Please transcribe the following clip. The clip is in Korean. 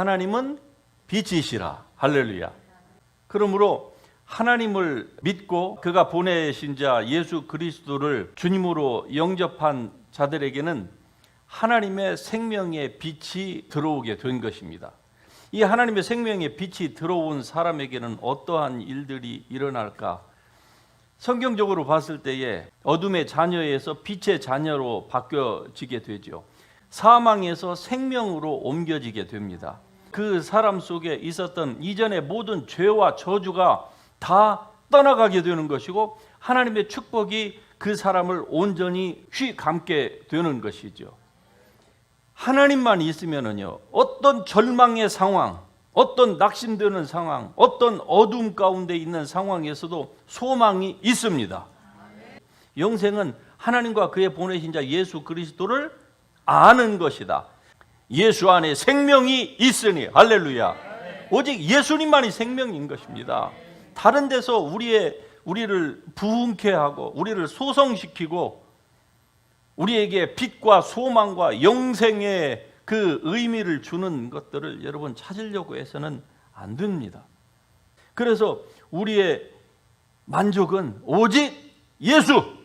하나님은 빛이시라. 할렐루야. 그러므로 하나님을 믿고 그가 보내신 자 예수 그리스도를 주님으로 영접한 자들에게는 하나님의 생명의 빛이 들어오게 된 것입니다. 이 하나님의 생명의 빛이 들어온 사람에게는 어떠한 일들이 일어날까? 성경적으로 봤을 때에 어둠의 자녀에서 빛의 자녀로 바뀌어지게 되죠. 사망에서 생명으로 옮겨지게 됩니다. 그 사람 속에 있었던 이전의 모든 죄와 저주가 다 떠나가게 되는 것이고 하나님의 축복이 그 사람을 온전히 휘감게 되는 것이죠. 하나님만 있으면은요, 어떤 절망의 상황, 어떤 낙심되는 상황, 어떤 어둠 가운데 있는 상황에서도 소망이 있습니다. 영생은 하나님과 그의 보내신 자 예수 그리스도를 아는 것이다. 예수 안에 생명이 있으니 할렐루야. 오직 예수님만이 생명인 것입니다. 다른 데서 우리의 우리를 부흥케 하고 우리를 소성시키고 우리에게 빛과 소망과 영생의 그 의미를 주는 것들을 여러분 찾으려고 해서는 안 됩니다. 그래서 우리의 만족은 오직 예수